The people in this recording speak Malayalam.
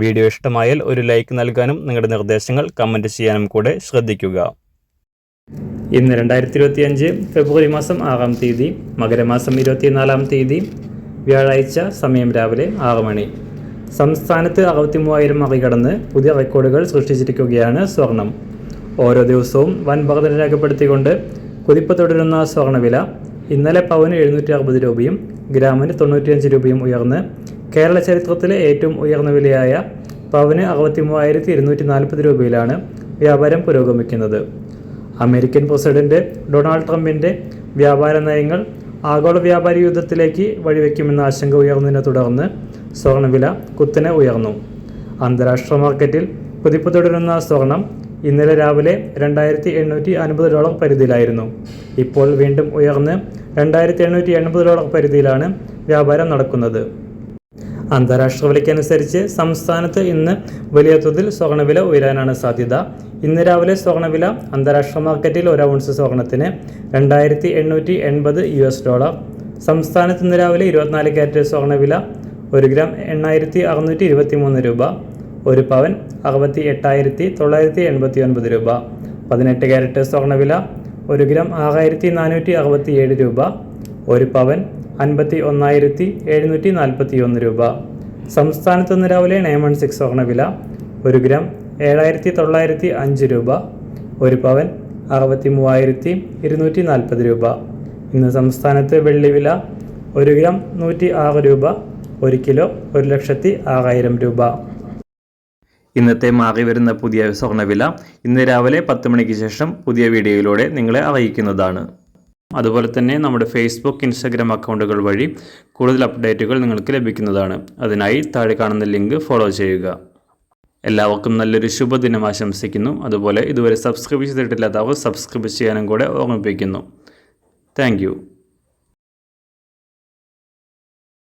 വീഡിയോ ഇഷ്ടമായാൽ ഒരു ലൈക്ക് നൽകാനും നിങ്ങളുടെ നിർദ്ദേശങ്ങൾ കമന്റ് ചെയ്യാനും കൂടെ ശ്രദ്ധിക്കുക. ഇന്ന് രണ്ടായിരത്തി ഇരുപത്തി അഞ്ച് ഫെബ്രുവരി മാസം ആറാം തീയതി മകരമാസം ഇരുപത്തിനാലാം തീയതി വ്യാഴാഴ്ച സമയം രാവിലെ ആറ് മണി. സംസ്ഥാനത്ത് അറുപത്തി മൂവായിരം മറികടന്ന് പുതിയ റെക്കോർഡുകൾ സൃഷ്ടിച്ചിരിക്കുകയാണ് സ്വർണം. ഓരോ ദിവസവും വൻ വർധന രേഖപ്പെടുത്തിക്കൊണ്ട് കുതിപ്പ് തുടരുന്ന സ്വർണവില ഇന്നലെ പവന് എഴുന്നൂറ്റി അറുപത് രൂപയും ഗ്രാമിന് തൊണ്ണൂറ്റിയഞ്ച് രൂപയും ഉയർന്ന് കേരള ചരിത്രത്തിലെ ഏറ്റവും ഉയർന്ന വിലയായ പവന് അറുപത്തി മൂവായിരത്തി ഇരുന്നൂറ്റി നാൽപ്പത് രൂപയിലാണ് വ്യാപാരം പുരോഗമിക്കുന്നത്. അമേരിക്കൻ പ്രസിഡന്റ് ഡൊണാൾഡ് ട്രംപിന്റെ വ്യാപാര നയങ്ങൾ ആഗോള വ്യാപാര യുദ്ധത്തിലേക്ക് വഴിവെക്കുമെന്ന ആശങ്ക ഉയർന്നതിനെ തുടർന്ന് സ്വർണവില കുത്തനെ ഉയർന്നു. അന്താരാഷ്ട്ര മാർക്കറ്റിൽ കുതിപ്പ് തുടരുന്ന സ്വർണം ഇന്നലെ രാവിലെ രണ്ടായിരത്തി എണ്ണൂറ്റി അൻപത് ഡോളർ പരിധിയിലായിരുന്നു. ഇപ്പോൾ വീണ്ടും ഉയർന്ന് രണ്ടായിരത്തി എണ്ണൂറ്റി എൺപത് ഡോളർ പരിധിയിലാണ് വ്യാപാരം നടക്കുന്നത്. അന്താരാഷ്ട്ര വിലയ്ക്കനുസരിച്ച് സംസ്ഥാനത്ത് ഇന്ന് വലിയ തോതിൽ സ്വർണവില ഉയരാനാണ് സാധ്യത. ഇന്ന് രാവിലെ സ്വർണവില അന്താരാഷ്ട്ര മാർക്കറ്റിൽ ഒരു ഔൺസ് സ്വർണത്തിന് രണ്ടായിരത്തി എണ്ണൂറ്റി എൺപത് യു എസ് ഡോളർ. സംസ്ഥാനത്ത് ഇന്ന് രാവിലെ ഇരുപത്തിനാല് ക്യാരറ്റ് സ്വർണവില ഒരു ഗ്രാം എണ്ണായിരത്തി അറുന്നൂറ്റി ഇരുപത്തി മൂന്ന് രൂപ. ഒരു പവൻ അറുപത്തി എട്ടായിരത്തി തൊള്ളായിരത്തി എൺപത്തി ഒൻപത് രൂപ. പതിനെട്ട് ക്യാരറ്റ് സ്വർണവില ഒരു ഗ്രാം ആറായിരത്തി നാനൂറ്റി അറുപത്തി ഏഴ് രൂപ. ഒരു പവൻ അൻപത്തി ഒന്നായിരത്തി എഴുന്നൂറ്റി നാൽപ്പത്തി ഒന്ന് രൂപ. സംസ്ഥാനത്ത് ഇന്ന് രാവിലെ നയൻ വൺ സിക്സ് സ്വർണവില ഒരു ഗ്രാം ഏഴായിരത്തി തൊള്ളായിരത്തി അഞ്ച് രൂപ. ഒരു പവൻ അറുപത്തി മൂവായിരത്തി ഇരുന്നൂറ്റി നാൽപ്പത് രൂപ. ഇന്ന് സംസ്ഥാനത്ത് വെള്ളിവില ഒരു ഗ്രാം നൂറ്റി ആറ് രൂപ. ഒരു കിലോ ഒരു ലക്ഷത്തി ആറായിരം രൂപ. ഇന്നത്തെ മാറി വരുന്ന പുതിയ സ്വർണവില ഇന്ന് രാവിലെ പത്ത് മണിക്ക് ശേഷം പുതിയ വീഡിയോയിലൂടെ നിങ്ങളെ അറിയിക്കുന്നതാണ്. അതുപോലെ തന്നെ നമ്മുടെ ഫേസ്ബുക്ക് ഇൻസ്റ്റാഗ്രാം അക്കൗണ്ടുകൾ വഴി കൂടുതൽ അപ്ഡേറ്റുകൾ നിങ്ങൾക്ക് ലഭിക്കുന്നതാണ്. അതിനായി താഴെ കാണുന്ന ലിങ്ക് ഫോളോ ചെയ്യുക. എല്ലാവർക്കും നല്ലൊരു ശുഭദിനം ആശംസിക്കുന്നു. അതുപോലെ ഇതുവരെ സബ്സ്ക്രൈബ് ചെയ്തിട്ടില്ലാത്തവർ സബ്സ്ക്രൈബ് ചെയ്യാനും കൂടെ ഓർമ്മിപ്പിക്കുന്നു. താങ്ക്